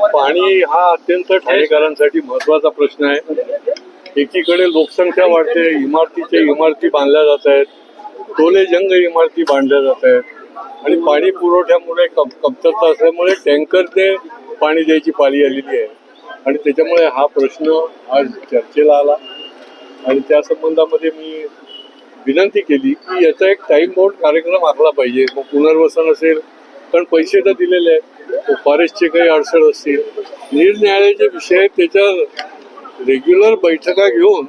पाणी हा अत्यंत ठाणेकरांसाठी महत्त्वाचा प्रश्न आहे. एकीकडे लोकसंख्या वाढते इमारतीच्या इमारती बांधल्या जात आहेत टोले जंग इमारती बांधल्या जात आहेत आणि पाणी पुरवठ्यामुळे कम- कमतरता असल्यामुळे टँकर ते पाणी द्यायची पाळी आलेली आहे. आणि त्याच्यामुळे हा प्रश्न आज चर्चेला आला. आणि त्या संबंधामध्ये मी विनंती केली की याचा एक टाईम बाउंड कार्यक्रम आखला पाहिजे. मग पुनर्वसन असेल कारण पैसे तर दिलेले आहेत. हो, फॉरेस्टचे काही अडचण असतील. निरनिराळे विषय आहेत त्याच्या रेग्युलर बैठका घेऊन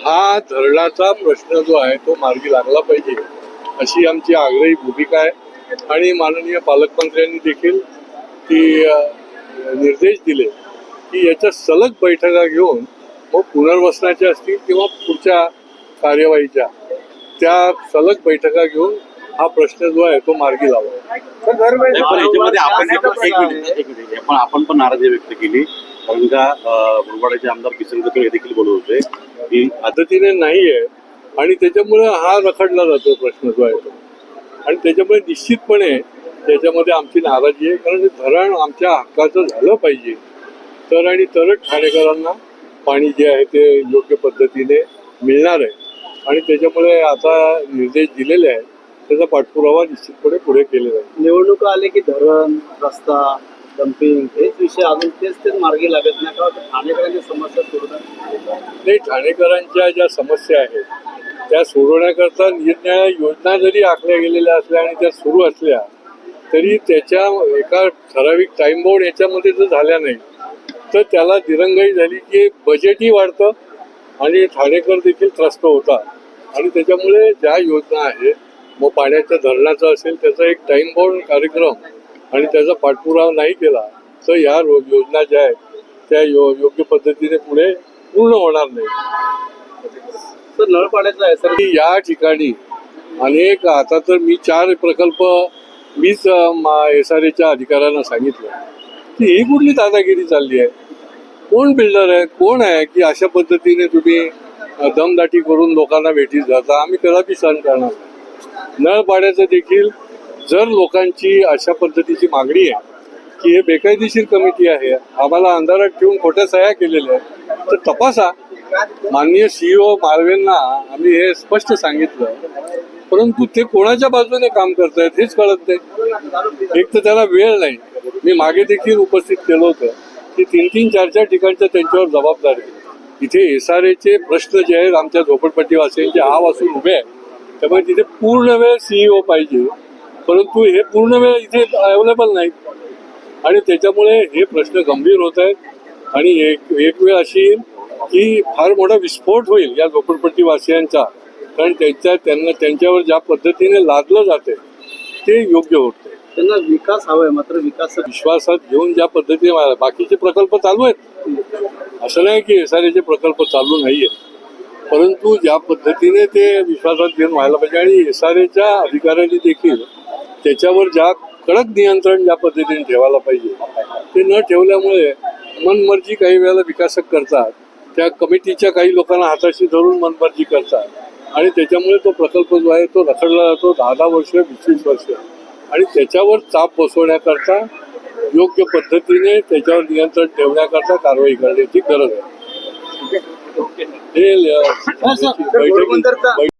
हा धरणाचा प्रश्न जो आहे तो मार्गी लागला पाहिजे अशी आमची आग्रही भूमिका आहे. आणि माननीय पालकमंत्र्यांनी देखील ती निर्देश दिले की याच्या सलग बैठका घेऊन मग पुनर्वसनाच्या असतील किंवा पुढच्या कार्यवाहीच्या त्या सलग बैठका घेऊन हा प्रश्न जो आहे तो मार्गी लावा. नाही, पण याच्यामध्ये आपण एक मिनिट एक मिनिट. पण आपण पण नाराजी व्यक्त केली. कारण का अं, मुरबाडचे आमदार किसन कथोर हे देखील बोलत होते. की पद्धतीने नाही आहे आणि त्याच्यामुळे हा रखडला जातो प्रश्न जो आहे तो. आणि त्याच्यामुळे निश्चितपणे त्याच्यामध्ये आमची नाराजी आहे. कारण हे धरण आमच्या हक्काचं झालं पाहिजे. तर आणि तरच ठाणेकरांना पाणी जे आहे ते योग्य पद्धतीने मिळणार आहे. आणि त्याच्यामुळे आता निर्देश दिलेले आहेत. त्याचा पाठपुरावा निश्चितपणे पुढे केलेला आहे. निवडणुका आले की धरण रस्ता डम्पिंग हेच विषय अजून तेच तेच मार्गी लागत नाही. का ठाणेकरांची समस्या सोडणार नाही ठाणेकरांच्या ज्या समस्या आहेत त्या सोडवण्याकरता निरनिराळ्या योजना जरी आखल्या गेलेल्या असल्या आणि त्या सुरू असल्या तरी त्याच्या एका ठराविक टाइम बाउंड याच्यामध्ये जर झाल्या नाही तर त्याला दिरंगाई झाली की बजेटही वाढतं आणि ठाणेकर देखील त्रस्त होता आणि त्याच्यामुळे ज्या योजना आहेत मग पाण्याच्या धरणाचा असेल त्याचा एक टाइम बाउंड कार्यक्रम आणि त्याचा पाठपुरावा नाही केला तर या रो- योजना ज्या आहेत त्या यो योग्य पद्धतीने पुढे पूर्ण होणार नाही तर नळ सर. या ठिकाणी अनेक आता तर मी चार प्रकल्प मीच एस आर एच्या अधिकाऱ्यांना सांगितलं. की ही कुठली दादागिरी चालली आहे. कोण बिल्डर आहे कोण आहे की अशा पद्धतीने तुम्ही दमदाटी करून लोकांना भेटीस जाता आम्ही कदापि सहन करणार नाही. नळ पाण्याचं देखील जर लोकांची अशा पद्धतीची मागणी आहे की हे बेकायदेशीर कमिटी आहे आम्हाला अंधारात ठेवून खोट्या सह्या केलेल्या आहेत तर तपासा. माननीय सीईओ मार्वेंना आम्ही हे स्पष्ट सांगितलं. परंतु ते कोणाच्या बाजूने काम करतायत हेच कळत नाही. एक तर त्याला वेळ नाही. मी मागे देखील उपस्थित केलं होतं की तीन तीन चार चार ठिकाणच्या त्यांच्यावर जबाबदारी. इथे एस आर एचे प्रश्न जे आहेत आमच्या झोपडपट्टीवासियांचे हा वाचून उभे आहे त्यामुळे तिथे पूर्ण वेळ सीईओ पाहिजे. परंतु हे पूर्ण वेळ इथे अवेलेबल नाही आणि त्याच्यामुळे हे प्रश्न गंभीर होत आहेत. आणि एक एक वेळ अशी येईल की फार मोठा विस्फोट होईल या झोपडपट्टी वासियांचा कारण त्यांच्या त्यांना त्यांच्यावर ज्या पद्धतीने लादलं जाते ते योग्य होत. त्यांना विकास हवाय मात्र विकास विश्वासात घेऊन ज्या पद्धतीने बाकीचे प्रकल्प चालू आहेत असं नाही की एस आर एचे प्रकल्प चालू नाही आहेत परंतु ज्या पद्धतीने ते विश्वासात घेऊन व्हायला पाहिजे आणि एस आर एच्या अधिकाऱ्यांनी देखील त्याच्यावर ज्या कडक नियंत्रण ज्या पद्धतीने ठेवायला पाहिजे ते न ठेवल्यामुळे मनमर्जी काही वेळेला विकासक करतात. त्या कमिटीच्या काही लोकांना हाताशी धरून मनमर्जी करतात. आणि त्याच्यामुळे तो प्रकल्प जो आहे तो रखडला जातो. दहा दहा वर्ष वीस वीस वर्ष. आणि त्याच्यावर चाप बसवण्याकरता योग्य पद्धतीने त्याच्यावर नियंत्रण ठेवण्याकरता कारवाई करण्याची गरज आहे. बैठक